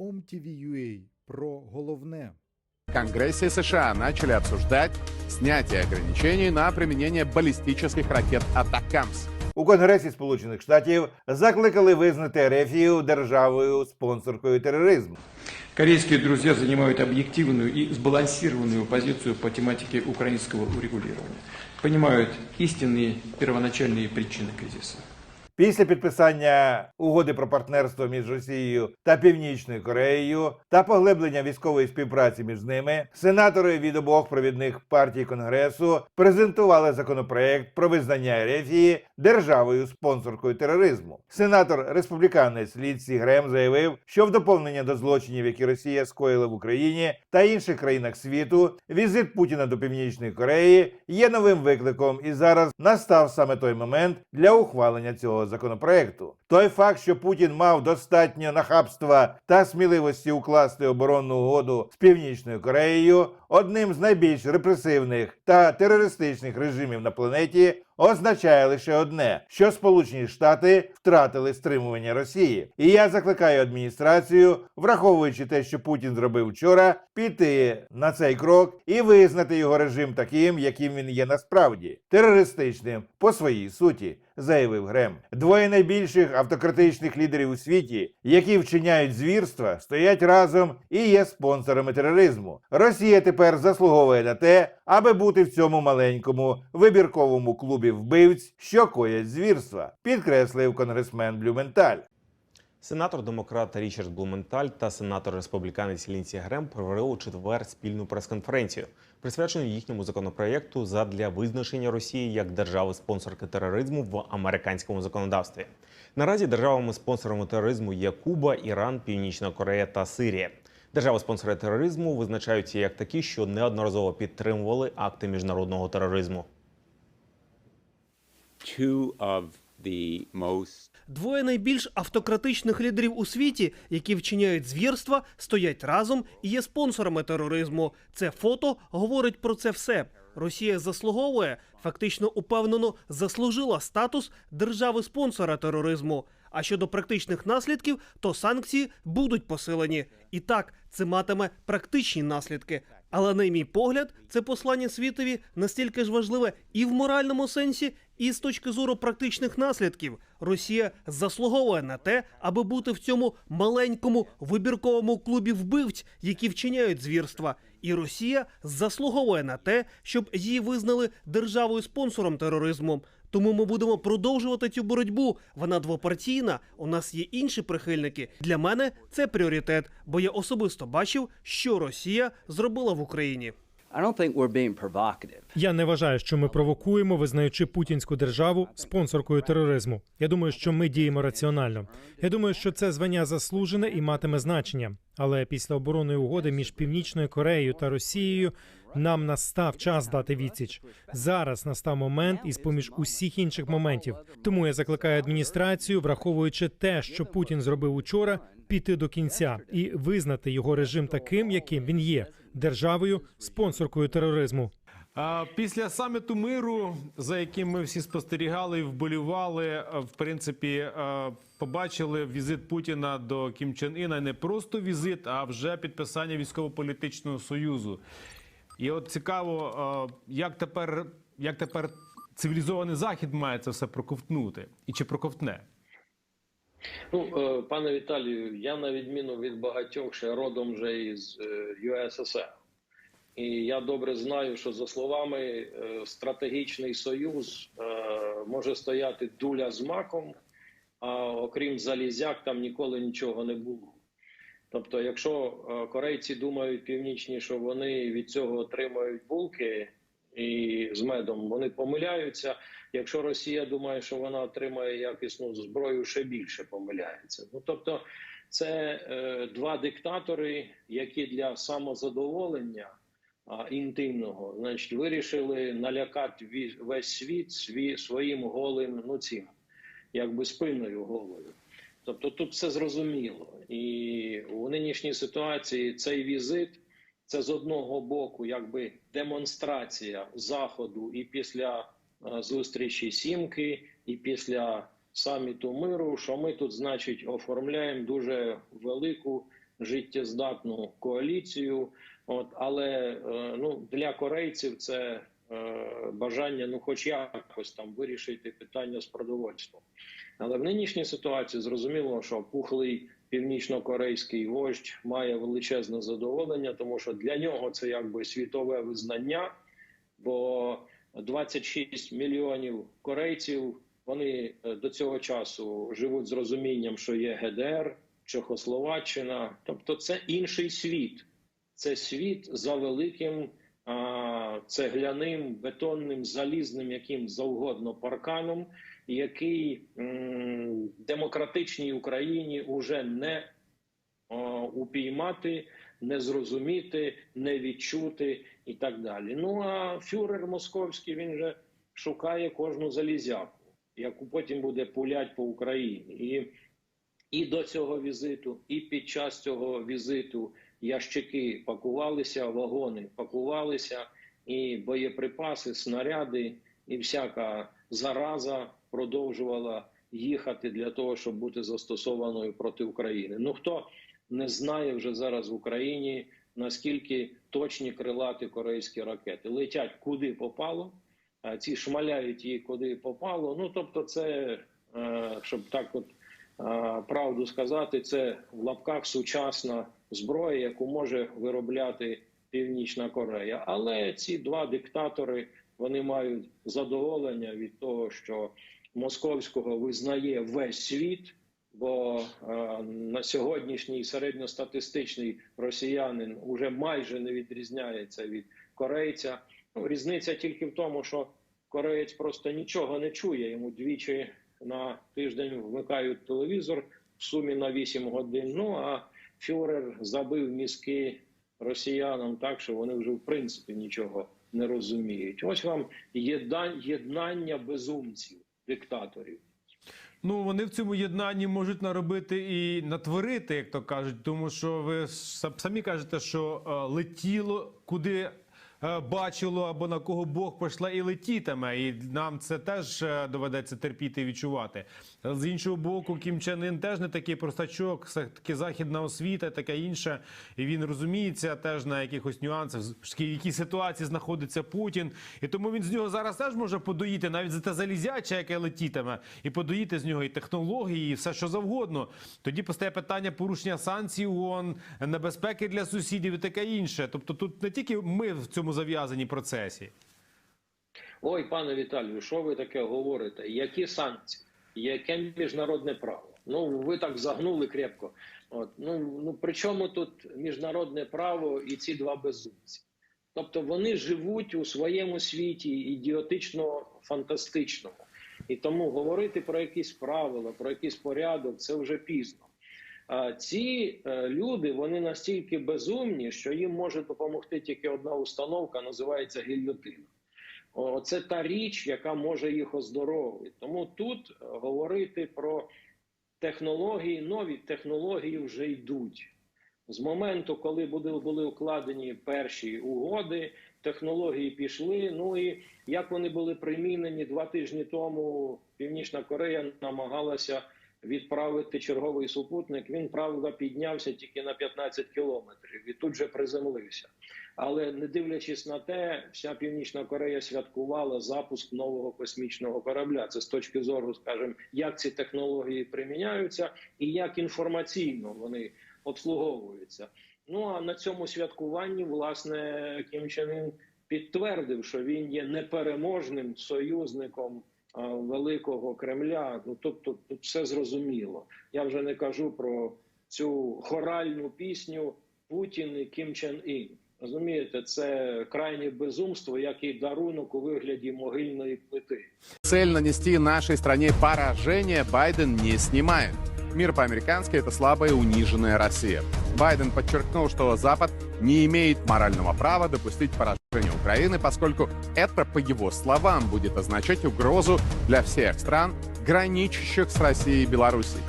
OMTV.ua про головне. В Конгрессе США начали обсуждать снятие ограничений на применение баллистических ракет «Атакамс». У Конгресі Сполучених Штатів закликали визнати Ерефію державою спонсоркою тероризму. Корейские друзья занимают объективную и сбалансированную позицию по тематике украинского урегулирования. Понимают истинные первоначальные причины кризиса. Після підписання угоди про партнерство між Росією та Північною Кореєю та поглиблення військової співпраці між ними, сенатори від обох провідних партій Конгресу презентували законопроект про визнання Ерефії державою спонсоркою тероризму. Сенатор республіканець Лідсі Грем заявив, що в доповнення до злочинів, які Росія скоїла в Україні та інших країнах світу, візит Путіна до Північної Кореї є новим викликом, і зараз настав саме той момент для ухвалення цього законопроекту. Той факт, що Путін мав достатньо нахабства та сміливості укласти оборонну угоду з Північною Кореєю, одним з найбільш репресивних та терористичних режимів на планеті, означає лише одне: що Сполучені Штати втратили стримування Росії. І я закликаю адміністрацію, враховуючи те, що Путін зробив вчора, піти на цей крок і визнати його режим таким, яким він є насправді терористичним по своїй суті. Заявив Грем. Двоє найбільших автократичних лідерів у світі, які вчиняють звірства, стоять разом і є спонсорами тероризму. Росія тепер заслуговує на те, аби бути в цьому маленькому вибірковому клубі вбивць, що коять звірства, підкреслив конгресмен Блюменталь. Сенатор демократ Річард Блументаль та сенатор республіканець Лінсі Грем провели у четвер спільну прес-конференцію, присвячену їхньому законопроєкту задля визначення Росії як держави-спонсорки тероризму в американському законодавстві. Наразі державами-спонсорами тероризму є Куба, Іран, Північна Корея та Сирія. Держави-спонсори тероризму визначаються як такі, що неодноразово підтримували акти міжнародного тероризму. two of Двоє найбільш автократичних лідерів у світі, які вчиняють звірства, стоять разом і є спонсорами тероризму. Це фото говорить про це все. Росія заслуговує, фактично упевнено заслужила статус держави-спонсора тероризму. А щодо практичних наслідків, то санкції будуть посилені. І так, це матиме практичні наслідки. Але, на мій погляд, це послання світові настільки ж важливе і в моральному сенсі, і з точки зору практичних наслідків. Росія заслуговує на те, аби бути в цьому маленькому вибірковому клубі вбивць, які вчиняють звірства. І Росія заслуговує на те, щоб її визнали державою спонсором тероризму. Тому ми будемо продовжувати цю боротьбу. Вона двопартійна. У нас є інші прихильники. Для мене це пріоритет, бо я особисто бачив, що Росія зробила в Україні. Я не вважаю, що ми провокуємо, визнаючи путінську державу спонсоркою тероризму. Я думаю, що ми діємо раціонально. Я думаю, що це звання заслужене і матиме значення. Але після оборонної угоди між Північною Кореєю та Росією нам настав час дати відсіч. Зараз настав момент із поміж усіх інших моментів. Тому я закликаю адміністрацію, враховуючи те, що Путін зробив учора, піти до кінця і визнати його режим таким, яким він є державою спонсоркою тероризму. Після саміту миру, за яким ми всі спостерігали і вболівали, е, в принципі, е, побачили візит Путіна до Кім Чен Іна не просто візит, а вже підписання військово-політичного союзу. І от цікаво, е, як тепер, як тепер цивілізований захід має це все проковтнути, і чи проковтне? Ну, е, пане Віталію, я на відміну від багатьох ще родом вже із е, ЮССР. І я добре знаю, що за словами стратегічний союз може стояти дуля з маком, а окрім залізяк, там ніколи нічого не було. Тобто, якщо е, корейці думають північні, що вони від цього отримають булки і з медом, вони помиляються. Якщо Росія думає, що вона отримає якісну зброю, ще більше помиляється. Ну тобто, це е, два диктатори, які для самозадоволення а, інтимного, значить, вирішили налякати весь світ сві, своїм голим, ну цим, якби спиною голою. Тобто тут все зрозуміло. І у нинішній ситуації цей візит це з одного боку, якби демонстрація заходу і після е, зустрічі сімки, і після саміту миру, що ми тут, значить, оформляємо дуже велику життєздатну коаліцію. От, але е, ну, для корейців це бажання, ну, хоч якось там вирішити питання з продовольством. Але в нинішній ситуації зрозуміло, що пухлий північно-корейський вождь має величезне задоволення, тому що для нього це якби світове визнання, бо 26 мільйонів корейців вони е, до цього часу живуть з розумінням, що є ГДР, Чехословаччина, тобто це інший світ. Це світ за великим цегляним, бетонним, залізним, яким завгодно парканом, який демократичній Україні уже не упіймати, не зрозуміти, не відчути і так далі. Ну а фюрер московський він же шукає кожну залізяку, яку потім буде пулять по Україні. І, і до цього візиту, і під час цього візиту ящики пакувалися, вагони пакувалися, і боєприпаси, снаряди, і всяка зараза продовжувала їхати для того, щоб бути застосованою проти України. Ну хто не знає вже зараз в Україні наскільки точні крилаті корейські ракети летять куди попало, а ці шмаляють її куди попало. Ну тобто, це е, щоб так от е, правду сказати, це в лапках сучасна зброя, яку може виробляти Північна Корея. Але ці два диктатори вони мають задоволення від того, що московського визнає весь світ. Бо е, на сьогоднішній середньостатистичний росіянин уже майже не відрізняється від корейця. Ну, різниця тільки в тому, що кореєць просто нічого не чує. Йому двічі на тиждень вмикають телевізор в сумі на 8 годин. Ну а фюрер забив мізки росіянам так, що вони вже в принципі нічого не розуміють. Ось вам єдна- єднання безумців, диктаторів. Ну вони в цьому єднанні можуть наробити і натворити, як то кажуть, тому що ви самі кажете, що е, летіло куди. Е, Бачило або на кого Бог пішла і летітиме, і нам це теж е, доведеться терпіти і відчувати. З іншого боку, Кім Чен Ін теж не такий простачок, таки західна освіта, і таке інше. І він розуміється теж на якихось нюансах, в якій ситуації знаходиться Путін. І тому він з нього зараз теж може подоїти навіть за те залізяче, яке летітиме, і подоїти з нього і технології, і все що завгодно. Тоді постає питання порушення санкцій ООН, небезпеки для сусідів і таке інше. Тобто тут не тільки ми в цьому зав'язані процесі. Ой, пане Віталію, що ви таке говорите? Які санкції? Яке міжнародне право? Ну ви так загнули крепко. От ну ну при чому тут міжнародне право і ці два безумці? Тобто вони живуть у своєму світі ідіотично фантастичному, і тому говорити про якісь правила, про якийсь порядок це вже пізно. Ці е, люди вони настільки безумні, що їм може допомогти тільки одна установка, називається гільйотина. О, Це та річ, яка може їх оздоровити. Тому тут е, говорити про технології, нові технології вже йдуть. З моменту, коли були, були укладені перші угоди, технології пішли. Ну і як вони були примінені два тижні тому, Північна Корея намагалася відправити черговий супутник. Він правда піднявся тільки на 15 кілометрів і тут же приземлився. Але не дивлячись на те, вся Північна Корея святкувала запуск нового космічного корабля. Це з точки зору, скажімо, як ці технології приміняються і як інформаційно вони обслуговуються. Ну а на цьому святкуванні власне Кім Чен Ін підтвердив, що він є непереможним союзником великого Кремля. Ну тобто, тут все зрозуміло. Я вже не кажу про цю хоральну пісню Путін і Кім Чен Ін. Розумієте, це крайнє безумство, як і дарунок у вигляді могильної плити. Цель нанести нашей стране поражение Байден не снимает. Мир по-американски – это слабая униженная Россия. Байден подчеркнул, что Запад не имеет морального права допустить поражение Украины, поскольку это, по его словам, будет означать угрозу для всех стран, граничащих с Россией и Белоруссией.